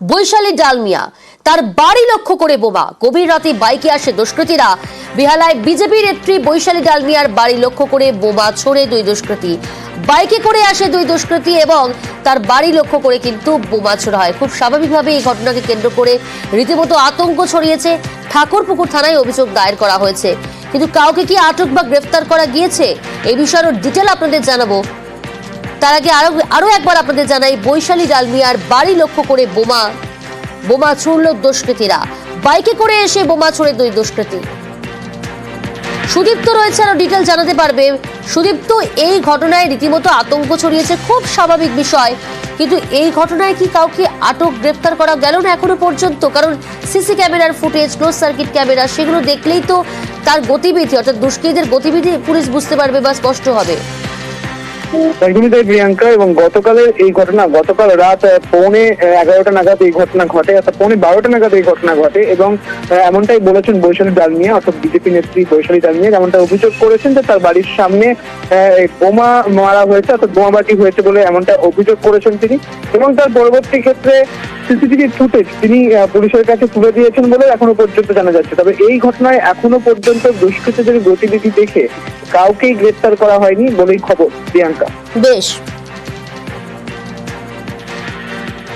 বৈশালী ডালমিয়া তার বাড়ি লক্ষ্য করে বোমা। গভীর রাতে বাইকে আসে দুষ্কৃতীরা। বেহালায় বিজেপি নেত্রী বৈশালী ডালমিয়ার বাড়ি লক্ষ্য করে বোমা ছোড়ে দুই দুষ্কৃতী। বাইকে করে আসে দুই দুষ্কৃতী এবং তার বাড়ি লক্ষ্য করে কিন্তু বোমা ছোড়া হয়। খুব স্বাভাবিকভাবে এই ঘটনাকে কেন্দ্র করে রীতিমতো আতঙ্ক ছড়িয়েছে। ঠাকুরপুকুর থানায় অভিযোগ দায়ের করা হয়েছে। কিন্তু কাউকে কি আটক বা গ্রেফতার করা গিয়েছে? এই বিষয়ের ডিটেল আপনাদের জানাব। তার আগে আরও আরও একবার আপনাদের জানাই, বৈশালী ডালমিয়ার বাড়ি লক্ষ্য করে বোমা বোমা ছুড়ল দুষ্কৃতীরা। বাইকে করে এসে বোমা ছুড়ে দুই দুষ্কৃতী। সুদীপ্ত রয়েছে আরও ডিটেল জানাতে পারবে। সুদীপ্ত, এই ঘটনায় রীতিমতো আতঙ্ক ছড়িয়েছে, খুব স্বাভাবিক বিষয়। কিন্তু এই ঘটনায় কি কাউকে আটক, গ্রেপ্তার করা গেল না এখনও পর্যন্ত? কারণ সিসি ক্যামেরার ফুটেজ ক্লোজ সার্কিট ক্যামেরা, সেগুলো দেখলেই তো তার গতিবিধি, অর্থাৎ দুষ্কৃতীদের গতিবিধি পুলিশ বুঝতে পারবে বা স্পষ্ট হবে। একদমই প্রিয়াঙ্কা এবং গতকালের এই ঘটনা, গতকাল রাত পৌনে এগারোটা নাগাদ এই ঘটনা ঘটে, অর্থাৎ পৌনে বারোটা নাগাদ এই ঘটনা ঘটে এবং এমনটাই বলেছেন বৈশালী ডালমিয়া অর্থাৎ বিজেপি নেত্রী বৈশালী ডালমিয়া যেমনটা অভিযোগ করেছেন যে তার বাড়ির সামনে বোমা মারা হয়েছে, অর্থাৎ বোমাবাটি হয়েছে বলে এমনটা অভিযোগ করেছেন তিনি এবং তার পরবর্তী ক্ষেত্রে সিসিটিভি ফুটেজ তিনি পুলিশের কাছে তুলে দিয়েছেন বলে এখনও পর্যন্ত জানা যাচ্ছে। তবে এই ঘটনায় এখনও পর্যন্ত দুষ্কৃতীদের গতিবিধি দেখে কাউকেই গ্রেপ্তার করা হয়নি বলেই খবর, প্রিয়াঙ্কা। বেশ।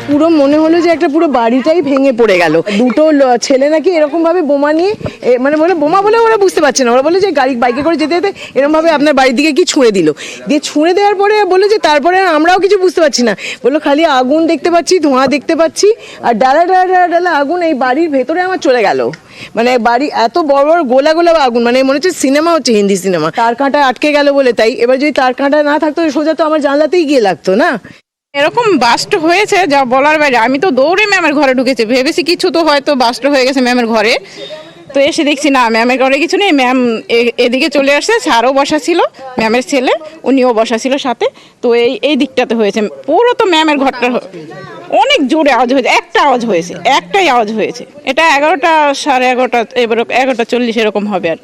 পুরো মনে হলো যে একটা পুরো বাড়িটাই ভেঙে পড়ে গেল। দুটো ছেলে নাকি এরকম ভাবে বোমা নিয়ে এ, মানে বলে বোমা বলে ওরা বুঝতে পারছে না। ওরা বলে যে গাড়ি বাইকে করে যেতে যেতে এরকম ভাবে আপনার বাড়ির দিকে কি ছুঁড়ে দিল। দিয়ে ছুঁড়ে দেওয়ার পরে বলল যে তারপরে আমরাও কিছু বুঝতে পারছি না। বলল খালি আগুন দেখতে পাচ্ছি ধোঁয়া দেখতে পাচ্ছি আর ডালা ডালা ডালা ডালা আগুন এই বাড়ির ভেতরে আমার চলে গেল। মানে বাড়ি এত বড় বড় গোলা গোলা আগুন মানে মনে হচ্ছে সিনেমা হচ্ছে, হিন্দি সিনেমা। তার কাঁটা আটকে গেল বলে, তাই এবার যদি তার কাঁটা না থাকতো সোজা তো আমার জানলাতেই গিয়ে লাগতো, না? এরকম বাস্ট হয়েছে, যা বলার বাইরে। আমি তো দৌড়ে ম্যামের ঘরে ঢুকেছি, ভেবেছি কিছু তো হয়তো বাস্ট হয়ে গেছে ম্যামের ঘরে। তো এসে দেখছি, না ম্যামের ঘরে কিছু নেই। ম্যাম এদিকে চলে আসছে, স্যারও বসা ছিল ম্যামের ছেলে, উনিও বসা ছিল সাথে। তো এই এই দিকটাতে হয়েছে। পুরো তো ম্যামের ঘরটা অনেক জোরে আওয়াজ হয়েছে, একটা আওয়াজ হয়েছে, একটাই আওয়াজ হয়েছে। এটা এগারোটা সাড়ে এগারোটা এবার এগারোটা চল্লিশ এরকম হবে আর।